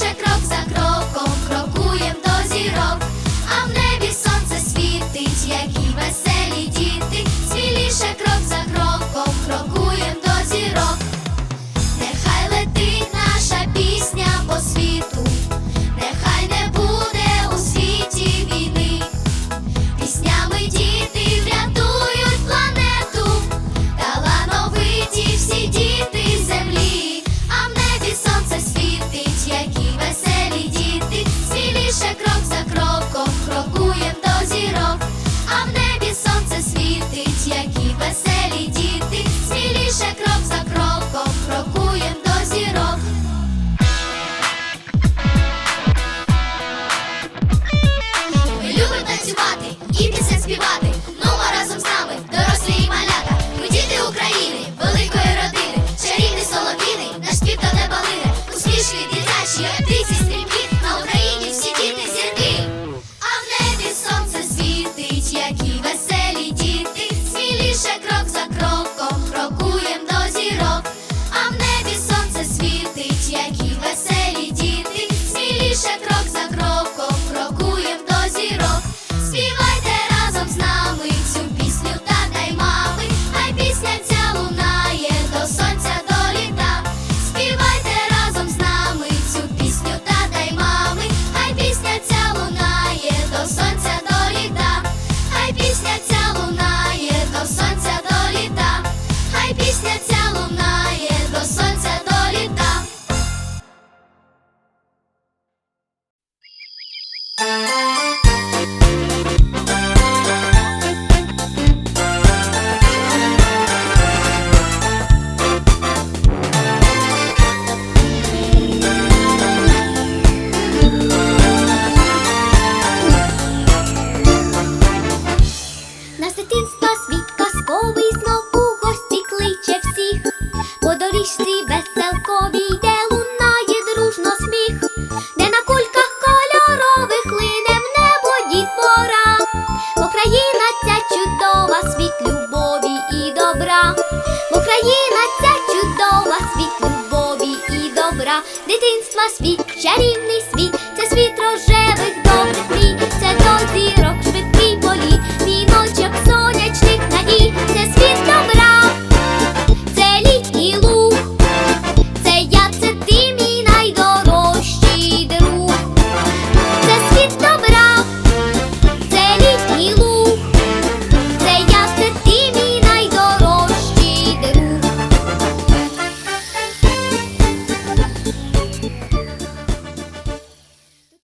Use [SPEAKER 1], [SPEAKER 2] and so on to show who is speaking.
[SPEAKER 1] лише крок за кроком, крокуєм до зірок, а в небі сонце світить, які веселі діти.
[SPEAKER 2] стрічці веселковій, де лунає дружно сміх, де на кульках кольорових лине в небо дід пора, бо ця чудова, світ любові і добра, Україна, ця чудова, світ любові і добра, дитинства світ, чарівний світ, це світ рожевих добр.